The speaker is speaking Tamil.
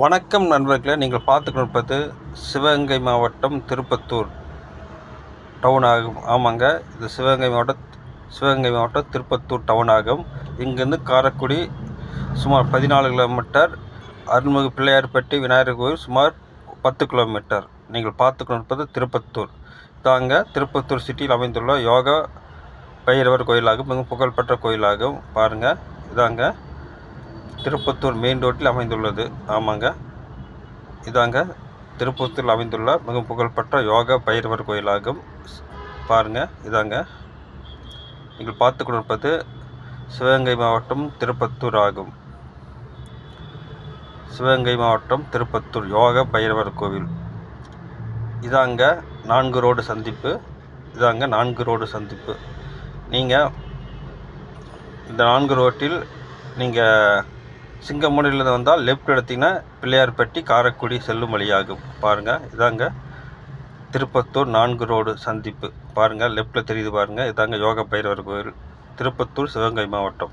வணக்கம் நண்பர்களே நீங்கள் பார்த்து சிவகங்கை மாவட்டம் திருப்பத்தூர் டவுன் ஆகும். ஆமாங்க இது சிவகங்கை மாவட்டம் சிவகங்கை மாவட்டம் திருப்பத்தூர் டவுன் ஆகும். இங்கேருந்து காரைக்குடி சுமார் பதினாலு கிலோமீட்டர் அருள்மிகு பிள்ளையார்பட்டி விநாயகர் கோயில் சுமார் பத்து கிலோமீட்டர் நீங்கள் பார்த்து கொண்டிருப்பது திருப்பத்தூர். தாங்க திருப்பத்தூர் சிட்டியில் அமைந்துள்ள யோகா பைரவர் கோயிலாகும். மிகவும் புகழ்பெற்ற கோயிலாகும். பாருங்கள் இதாங்க. திருப்பத்தூர் மெயின் ரோட்டில் அமைந்துள்ளது. ஆமாங்க. இதாங்க திருப்பத்தூரில் அமைந்துள்ள மிக புகழ்பெற்ற யோகா பைரவர் கோயிலாகும். பாருங்க இதாங்க. நீங்கள் பார்த்து கொண்டிருப்பது சிவகங்கை மாவட்டம் திருப்பத்தூர் ஆகும். சிவகங்கை மாவட்டம் திருப்பத்தூர் யோகா பைரவர் கோவில். இதாங்க நான்கு ரோடு சந்திப்பு. இதாங்க நான்கு ரோடு சந்திப்பு. நீங்கள் இந்த நான்கு ரோட்டில் நீங்கள் சிங்கமுனையிலிருந்து வந்தால் லெஃப்ட் எடுத்திங்கன்னா பிள்ளையார்பட்டி காரைக்குடி செல்லும் வழியாகும். பாருங்கள் இதாங்க திருப்பத்தூர் நான்கு ரோடு சந்திப்பு. பாருங்கள் லெஃப்ட்டில் தெரியுது பாருங்கள் இதாங்க யோகா பைரவர் கோயில் திருப்பத்தூர் சிவகங்கை மாவட்டம்.